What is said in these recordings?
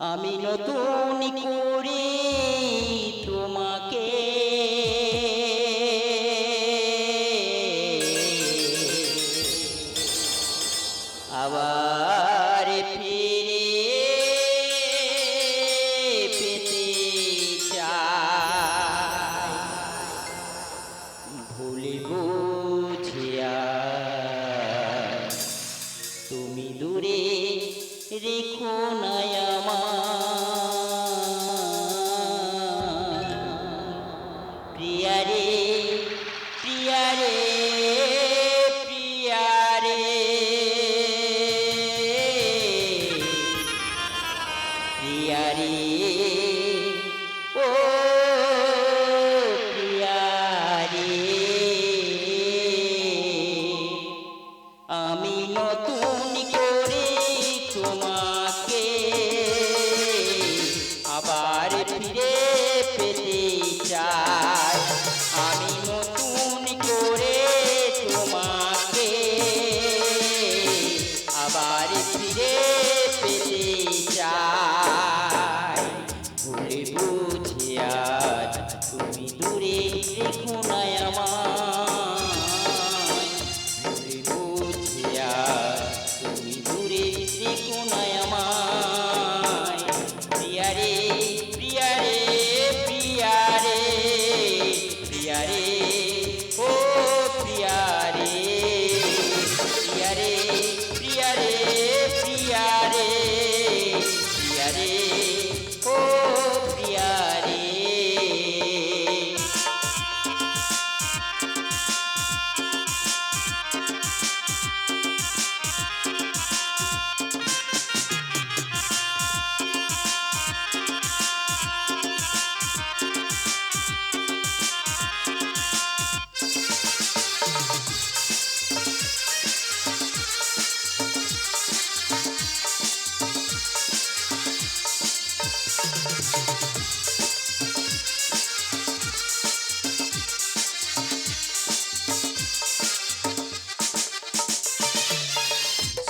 আমি নতুন করে তোমাকে। আবার ফিরে পেতে চাই। ভুলে বুঝিয়া তুমি দূরে রেখো নাই প্রিয়ারে। ও প্রিয়ারে আমি নতুন প্রিয়ারে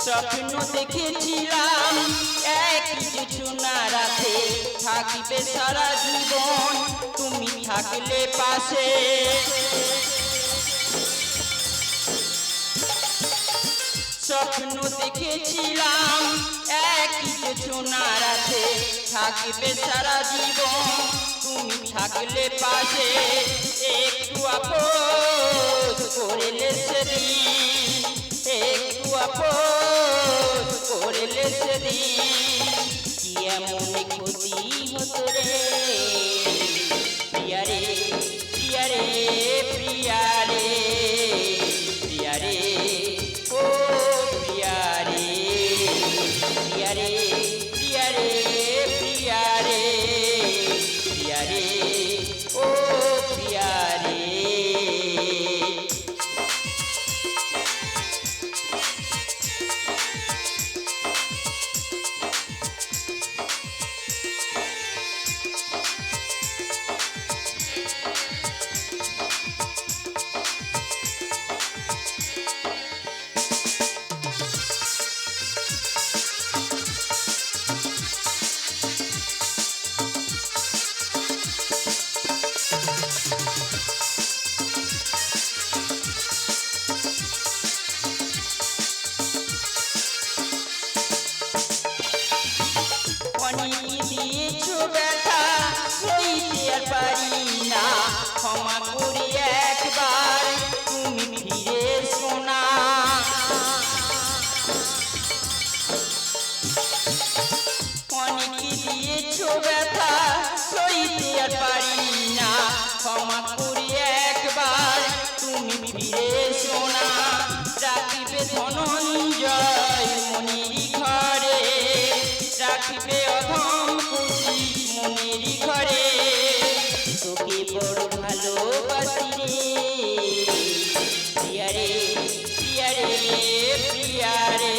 স্বপ্ন দেখেছিলাম, এক কিছু না রাখে থাকিবে সারা জীবন, তুমি থাকলে পাশে। স্বপ্ন দেখেছিলাম, এক কিছু না রাখে থাকবে সারা জীবন, তুমি থাকলে পাশে। একটু আপোষ করলে সেদিন একটু আপোষ করলে সেদিন আসবে অধম খুশি মনেরই ঘরে। তোকে বড় ভালোবাসি রে প্রিয়ারে প্রিয়ারে প্রিয়ারে।